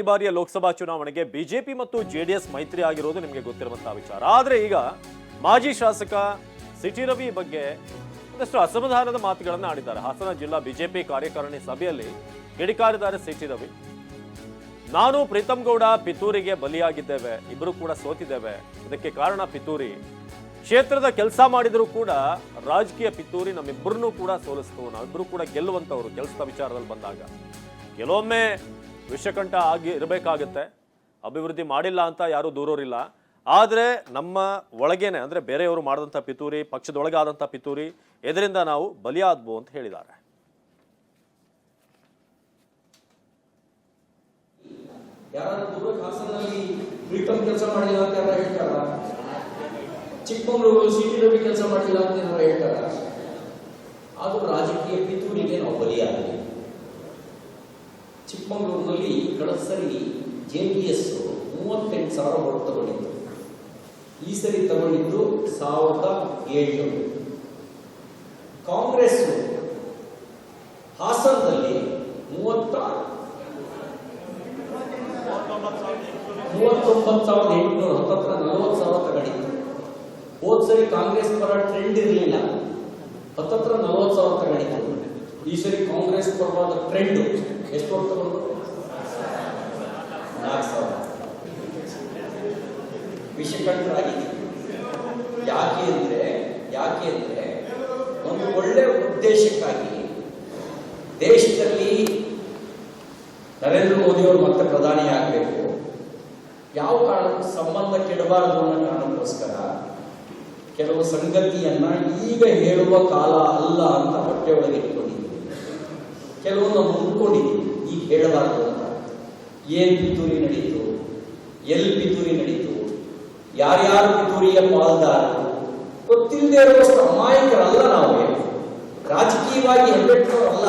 ಈ ಬಾರಿಯ ಲೋಕಸಭಾ ಚುನಾವಣೆಗೆ ಬಿಜೆಪಿ ಮತ್ತು ಜೆಡಿಎಸ್ ಮೈತ್ರಿ ಆಗಿರೋದು ನಿಮಗೆ ಗೊತ್ತಿರುವಂತಹ ವಿಚಾರ. ಆದ್ರೆ ಈಗ ಮಾಜಿ ಶಾಸಕ ಸಿಟಿ ರವಿ ಬಗ್ಗೆ ಒಂದಷ್ಟು ಅಸಮಾಧಾನದ ಮಾತುಗಳನ್ನು ಆಡಿದ್ದಾರೆ. ಹಾಸನ ಜಿಲ್ಲಾ ಬಿಜೆಪಿ ಕಾರ್ಯಕಾರಿಣಿ ಸಭೆಯಲ್ಲಿ ಕಿಡಿಕಾರಿದ್ದಾರೆ ಸಿಟಿ ರವಿ, ನಾನು ಪ್ರೀತಮ್ ಗೌಡ ಪಿತೂರಿಗೆ ಬಲಿಯಾಗಿದ್ದೇವೆ ಇಬ್ಬರು ಕೂಡ ಸೋತಿದ್ದೇವೆ. ಇದಕ್ಕೆ ಕಾರಣ ಪಿತೂರಿ. ಕ್ಷೇತ್ರದ ಕೆಲಸ ಮಾಡಿದರೂ ಕೂಡ ರಾಜಕೀಯ ಪಿತೂರಿ ನಮ್ಮಿಬ್ಬರನ್ನೂ ಕೂಡ ಸೋಲಿಸ್ತು. ನಾವಿಬ್ಬರು ಕೂಡ ಗೆಲ್ಲುವಂತವರು. ಕೆಲಸದ ವಿಚಾರದಲ್ಲಿ ಬಂದಾಗ, ಕೆಲವೊಮ್ಮೆ ವಿಷಕಂಠ ಆಗಿ ಇರಬೇಕಾಗತ್ತೆ. ಅಭಿವೃದ್ಧಿ ಮಾಡಿಲ್ಲ ಅಂತ ಯಾರೂ ದೂರೋರಿಲ್ಲ. ಆದರೆ ನಮ್ಮ ಒಳಗೇನೆ, ಅಂದರೆ ಬೇರೆಯವರು ಮಾಡಿದಂಥ ಪಿತೂರಿ, ಪಕ್ಷದೊಳಗಾದಂಥ ಪಿತೂರಿ ಇದರಿಂದ ನಾವು ಬಲಿಯಾದ್ಬೋ ಅಂತ ಹೇಳಿದ್ದಾರೆ. ಯಾರಾದ್ರೂ ಮಾಡಿಲ್ಲ ಅಂತ ಯಾರು ಚಿಕ್ಕಮಗಳೂರು ಸಿಟಿ ಕೆಲಸ ಮಾಡಿಲ್ಲ ಅಂತ ಏನಾರ ಹೇಳ್ತಾರ? ಅದು ರಾಜಕೀಯ ಪಿತೂರಿಗೆ ನಾವು ಬಲಿಯಾಗಲಿ ಚಿಕ್ಕಮಗಳೂರಿನಲ್ಲಿ ಕಳೆದ ಸರಿ ಜೆ ಡಿ ಎಸ್ ಮೂವತ್ತೆಂಟು ಸಾವಿರ ಓಟ್ ತಗೊಂಡಿತ್ತು ಈ ಸರಿ ತಗೊಂಡಿದ್ದು ಸಾವಿರದ ಏಳ್ನೂರು. ಕಾಂಗ್ರೆಸ್ ಹಾಸನದಲ್ಲಿ ಮೂವತ್ತ ಮೂವತ್ತೊಂಬತ್ತು ಸಾವಿರದ ಎಂಟುನೂರ, ಹತ್ತತ್ರ ನಲವತ್ತು ಸಾವಿರ ತಗೊಂಡಿತ್ತು ಹೋದ್ ಸರಿ ಕಾಂಗ್ರೆಸ್ ಪರ ಟ್ರೆಂಡ್ ಇರಲಿಲ್ಲ. ಹತ್ತತ್ರ ನಲವತ್ತು ಸಾವಿರ ತಗೊಂಡಿತ್ತು ಈ ಸರಿ ಕಾಂಗ್ರೆಸ್ ಪರವಾದ ಟ್ರೆಂಡ್ ಎಷ್ಟು ತಗೊಂಡು ನಾಲ್ಕು ಸಾವಿರ ವಿಷಕಂಠರಾಗಿದೆ ಯಾಕೆ ಅಂದ್ರೆ ಯಾಕೆ ಅಂದ್ರೆ ಒಂದು ಒಳ್ಳೆ ಉದ್ದೇಶಕ್ಕಾಗಿ ದೇಶದಲ್ಲಿ ನರೇಂದ್ರ ಮೋದಿಯವರು ಮತ್ತೆ ಪ್ರಧಾನಿ ಆಗಬೇಕು ಯಾವ ಕಾರಣಕ್ಕೂ ಸಂಬಂಧ ಕೆಡಬಾರದು ಅನ್ನೋ ಕಾರಣಕ್ಕೋಸ್ಕರ ಕೆಲವು ಸಂಗತಿಯನ್ನ ಈಗ ಹೇಳುವ ಕಾಲ ಅಲ್ಲ ಅಂತ ಹೊಟ್ಟೆ ಒಳಗೆ ಇಟ್ಕೊಂಡಿದ್ದೀವಿ ಕೆಲವೊಂದು ಮುಂದ್ಕೊಂಡಿದ್ದೀವಿ ಈಗ ಹೇಳಬಾರದು ಅಂತ. ಏನ್ ಪಿತೂರಿ ನಡೀತು? ಎಲ್ಲಿ ಪಿತೂರಿ ನಡೀತು? ಯಾರ್ಯಾರು ಪಿತೂರಿಯ ಪಾಲ್ದಾರರು ಗೊತ್ತಿಲ್ಲದೆ ಇರುವಷ್ಟು ಅಮಾಯಕರಲ್ಲ ನಾವು. ರಾಜಕೀಯವಾಗಿ ಹೆಬ್ಬೆಟ್ಟರು ಅಲ್ಲ.